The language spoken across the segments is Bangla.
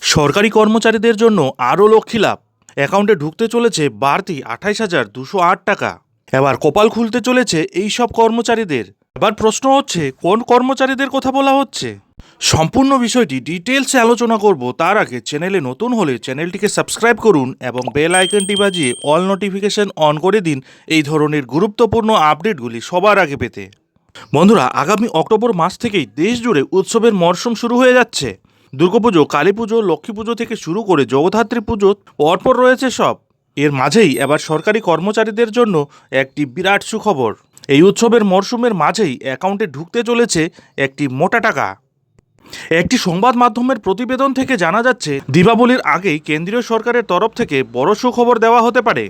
সরকারি কর্মচারীদের জন্য আরও লক্ষ্মী লাভ। অ্যাকাউন্টে ঢুকতে চলেছে বাড়তি আঠাইশ হাজার দুশো আট টাকা। এবার কপাল খুলতে চলেছে এই সব কর্মচারীদের। এবার প্রশ্ন হচ্ছে, কোন কর্মচারীদের কথা বলা হচ্ছে? সম্পূর্ণ বিষয়টি ডিটেলসে আলোচনা করব। তার আগে চ্যানেলে নতুন হলে চ্যানেলটিকে সাবস্ক্রাইব করুন এবং বেল আইকনটি বাজিয়ে অল নোটিফিকেশন অন করে দিন এই ধরনের গুরুত্বপূর্ণ আপডেটগুলি সবার আগে পেতে। বন্ধুরা, আগামী অক্টোবর মাস থেকেই দেশ জুড়ে উৎসবের মরশুম শুরু হয়ে যাচ্ছে। দুর্গাপুজো, কালী পুজো, লক্ষ্মী পুজো থেকে শুরু করে জগদ্ধাত্রী পুজো পরপর রয়েছে সব। এর মাঝেই এবার সরকারি কর্মচারীদের জন্য একটি বিরাট সুখবর। এই উৎসবের মরশুমের মাঝেই অ্যাকাউন্টে ঢুকতে চলেছে একটি মোটা টাকা। একটি সংবাদ মাধ্যমের প্রতিবেদন থেকে জানা যাচ্ছে, দীপাবলির আগেই কেন্দ্রীয় সরকারের তরফ থেকে বড় সুখবর দেওয়া হতে পারে।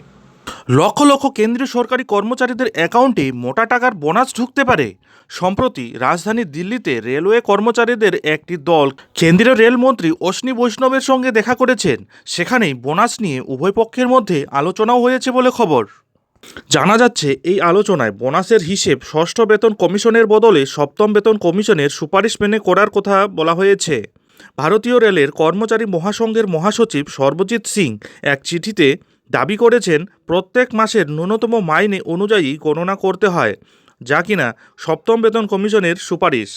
লক্ষ লক্ষ কেন্দ্রীয় সরকারি কর্মচারীদের অ্যাকাউন্টে মোটা টাকার বোনাস ঢুকতে পারে। সম্প্রতি রাজধানী দিল্লিতে রেলওয়ে কর্মচারীদের একটি দল কেন্দ্রীয় রেলমন্ত্রী অশ্বিনী বৈষ্ণবের সঙ্গে দেখা করেছেন। সেখানেই বোনাস নিয়ে উভয় পক্ষের মধ্যে আলোচনাও হয়েছে বলে খবর। জানা যাচ্ছে, এই আলোচনায় বোনাসের হিসেব ষষ্ঠ বেতন কমিশনের বদলে সপ্তম বেতন কমিশনের সুপারিশ মেনে করার কথা বলা হয়েছে। ভারতীয় রেলের কর্মচারী মহাসংঘের মহাসচিব সর্বজিৎ সিং এক চিঠিতে দাবি করেছেন, প্রত্যেক মাসের ন্যূনতম মাইনে অনুযায়ী গণনা করতে হয়, যা কিনা সপ্তম বেতন কমিশনের সুপারিশ।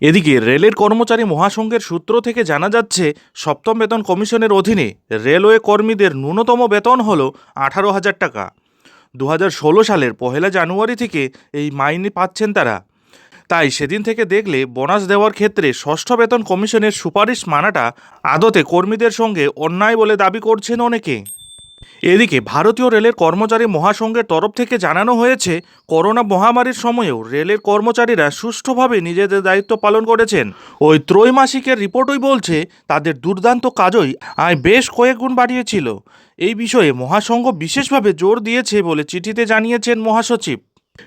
এদিকে রেলের কর্মচারী মহাসংঘের সূত্র থেকে জানা যাচ্ছে, সপ্তম বেতন কমিশনের অধীনে রেলওয়ে কর্মীদের ন্যূনতম বেতন হল আঠারো হাজার টাকা। দু হাজার ষোলো সালের পহেলা জানুয়ারি থেকে এই মাইনে পাচ্ছেন তারা। তাই সেদিন থেকে দেখলে বোনাস দেওয়ার ক্ষেত্রে ষষ্ঠ বেতন কমিশনের সুপারিশ মানাটা আদতে কর্মীদের সঙ্গে অন্যায় বলে দাবি করছেন অনেকে। এদিকে ভারতীয় রেলের কর্মচারী মহাসংঘের তরফ থেকে জানানো হয়েছে, করোনা মহামারীর সময়েও রেলের কর্মচারীরা সুষ্ঠুভাবে নিজেদের দায়িত্ব পালন করেছেন। ওই ত্রৈমাসিকের রিপোর্টই বলছে, তাদের দুর্দান্ত কাজই আয় বেশ কয়েক গুণ বাড়িয়েছিল। এই বিষয়ে মহাসংঘ বিশেষভাবে জোর দিয়েছে বলে চিঠিতে জানিয়েছেন মহাসচিব।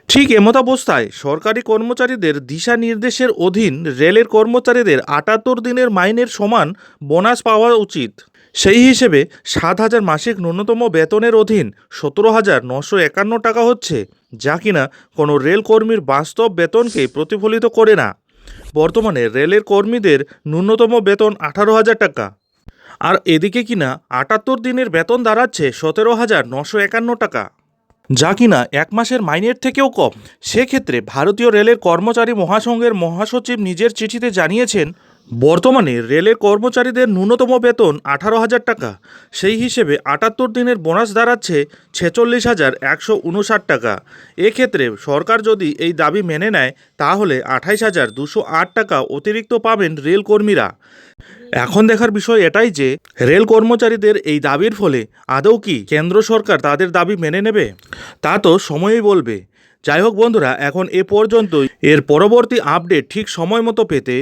ঠিক এমতাবস্থায় সরকারি কর্মচারীদের দিশা নির্দেশের অধীন রেলের কর্মচারীদের আটাত্তর দিনের মাইনের সমান বোনাস পাওয়া উচিত। সেই হিসেবে সাত হাজার মাসিক ন্যূনতম বেতনের অধীন সতেরো হাজার নশো একান্ন টাকা হচ্ছে, যা কিনা কোনো রেল কর্মীর বাস্তব বেতনকে প্রতিফলিত করে না। বর্তমানে রেলের কর্মীদের ন্যূনতম বেতন আঠারো হাজার টাকা। আর এদিকে কিনা আটাত্তর দিনের বেতন দাঁড়াচ্ছে সতেরো হাজার নশো একান্ন টাকা। যা কিনা এক মাসের মাইনের থেকেও কম। সেক্ষেত্রে ভারতীয় রেলের কর্মচারী মহাসংঘের মহাসচিব নিজের চিঠিতে জানিয়েছেন বর্তমানে রেলের কর্মচারীদের ন্যূনতম বেতন আঠারো হাজার টাকা, সেই হিসেবে আটাত্তর দিনের বোনাস দাঁড়াচ্ছে ছেচল্লিশ হাজার একশো উনষাট টাকা। এক্ষেত্রে সরকার যদি এই দাবি মেনে নেয়, তাহলে আঠাইশ হাজার দুশো আট টাকা অতিরিক্ত পাবেন রেল কর্মীরা এখন দেখার বিষয় এটাই যে, রেল কর্মচারীদের এই দাবির ফলে আদৌ কি কেন্দ্র সরকার তাদের দাবি মেনে নেবে? তা তো সময়ই বলবে। যাই হোক বন্ধুরা, এখন এ পর্যন্তই। এর পরবর্তী আপডেট ঠিক সময় মতো পেতে